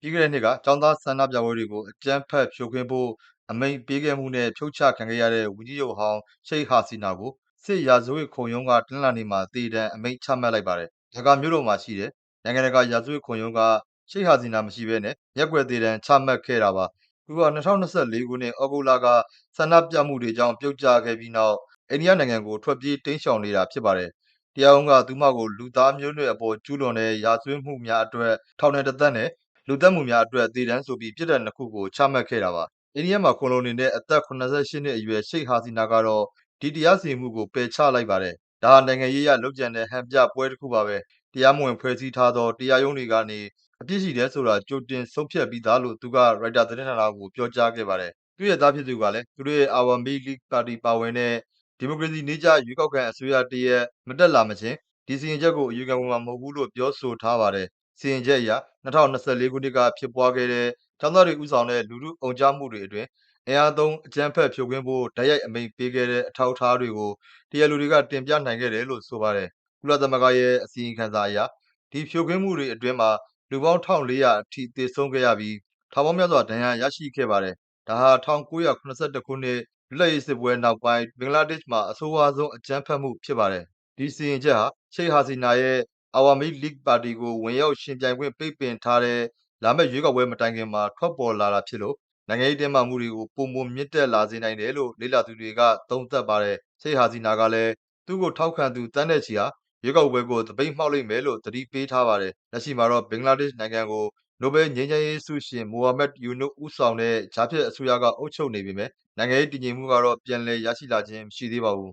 ပြီးခဲ့တဲ့နှစ်ကကျောင်းသားဆန္ဒပြပွဲတွေကိုအကြမ်းဖက်ဖြိုခွင်းဖို့အမိန့်ပေးခဲ့မှုနဲ့ဖြုတ်ချခံခဲ့ရတဲ့ဝန်ကြီးချုပ်ဟောင်းရှိတ်ဟာဆီနာကိုစစ်ရာဇဝတ်ခုံရုံးကတနင်္လာနေ့မှာသေဒဏ်အမိန့်ချမှတ်လိုက်ပါတယ်။ဒါကာမြို့တော်မှာရှိတဲ့နိုင်ငံတကာရာဇဝတ်ခုံရုံးကရှိတ်ဟာဆီနာမရှိဘဲနဲ့မျက်ကွယ်သေဒဏ်ချမှတ်ခဲ့တာပါ။သူဟာ၂၀၂၄ခုနှစ်သြဂုတ်လကဆန္ဒပြမှုတွေကြောင့်ပြုတ်ကျခဲ့ပြီးနောက်အိန္ဒိယနိုင်ငံကိုထွက်ပြေးတိမ်းရှောင်နေတာဖြစ်ပါတယ်။တရားရုံးကသူမကိုလူသားမျိုးနွယ်အပေါ်ကျူးလွန်တဲ့ရာဇဝတ်မှုများအတွက်ထောင်ဒဏ်တစ်သက်နဲ့ လူသတ်မှုများအတွက်သေဒဏ်ဆိုပြီးပြစ်ဒဏ်နှစ်ခုကိုချမှတ်ခဲ့တာပါ။အိန္ဒိယမှာခိုလှုံနေတဲ့အသက်၇၈နှစ်အရွယ်ရှိတ်ဟာဆီနာကတော့ဒီတရားစီရင်မှုကိုပယ်ချလိုက်ပါတယ်။ဒါဟာနိုင်ငံရေးအရလုပ်ကြံတဲ့ဟန်ပြပွဲတစ်ခုပါပဲ။တရားမဝင်ဖွဲ့စည်းထားသောတရားရုံးတွေကနေအပြစ်ရှိတယ်ဆိုတာကြိုတင်ဆုံးဖြတ်ပြီးသားလို့သူကရိုက်တာသတင်းဌာနကိုပြောကြားခဲ့ပါတယ်။သူ့ရဲ့သားဖြစ်သူကလည်းသူတို့ရဲ့ Awami League ပါတီပါဝင်တဲ့ဒီမိုကရေစီနည်းကျရွေးကောက်ခံအစိုးရတစ်ရပ်မတက်လာမချင်းဒီစီရင်ချက်ကိုအယူခံဝင်မှာမဟုတ်ဘူးလို့ပြောဆိုထားပါတယ်။ စီရင်ချက်အရ၂၀၂၄ခုနှစ်ကဖြစ်ပွားခဲ့တဲ့ကျောင်းသားတွေဦးဆောင်တဲ့လူထုအုံကြွမှုတွေအတွင်းအင်အားသုံးအကြမ်းဖက်ဖြိုခွင်းဖို့တိုက်ရိုက်အမိန့်ပေးခဲ့တဲ့အထောက်အထားတွေကိုတရားလိုတွေကတင်ပြနိုင်ခဲ့တယ်လို့ဆိုပါတယ်။ကုလသမဂ္ဂရဲ့အစီရင်ခံစာအရဒီဖြိုခွင်းမှုတွေအတွင်းမှာလူပေါင်း၁၄၀၀အထိသေဆုံးခဲ့ရပြီးထောင်ပေါင်းများစွာဒဏ်ရာရရှိခဲ့ပါတယ်။ဒါဟာ၁၉၇၁ခုနှစ်လွတ်လပ်ရေးစစ်ပွဲနောက်ပိုင်းဘင်္ဂလားဒေ့ရှ်မှာအဆိုးဝါးဆုံးအကြမ်းဖက်မှုဖြစ်ပါတယ်။ဒီစီရင်ချက်ဟာရှိတ်ဟာဆီနာရဲ့ Awami League ပါတီကို ဝင်ရောက်ယှဉ်ပြိုင်ခွင့် ပိတ်ပင်ထားတဲ့ လာမယ့်ရွေးကောက်ပွဲ မတိုင်ခင်မှာ ထွက်ပေါ်လာတာဖြစ်လို့ နိုင်ငံရေးတင်းမာမှုတွေကို ပိုမိုမြင့်တက်လာစေနိုင်တယ်လို့ လေ့လာသူတွေက သုံးသပ်ပါတယ်။ရှိတ်ဟာဆီနာကလည်း သူ့ကိုထောက်ခံသူ သန်းနဲ့ချီဟာ ရွေးကောက်ပွဲကို သပိတ်မှောက်လိမ့်မယ်လို့ သတိပေးထားပါတယ်။လက်ရှိမှာတော့ ဘင်္ဂလားဒေ့ရှ်နိုင်ငံကို နိုဘယ်လ်ငြိမ်းချမ်းရေးဆုရှင်မိုဟာမက်ယူနွတ်ဦးဆောင်တဲ့ ကြားဖြတ်အစိုးရက အုပ်ချုပ်နေပေမယ့် နိုင်ငံရေးတည်ငြိမ်မှုကတော့ ပြန်လည်ရရှိလာခြင်း မရှိသေးပါဘူး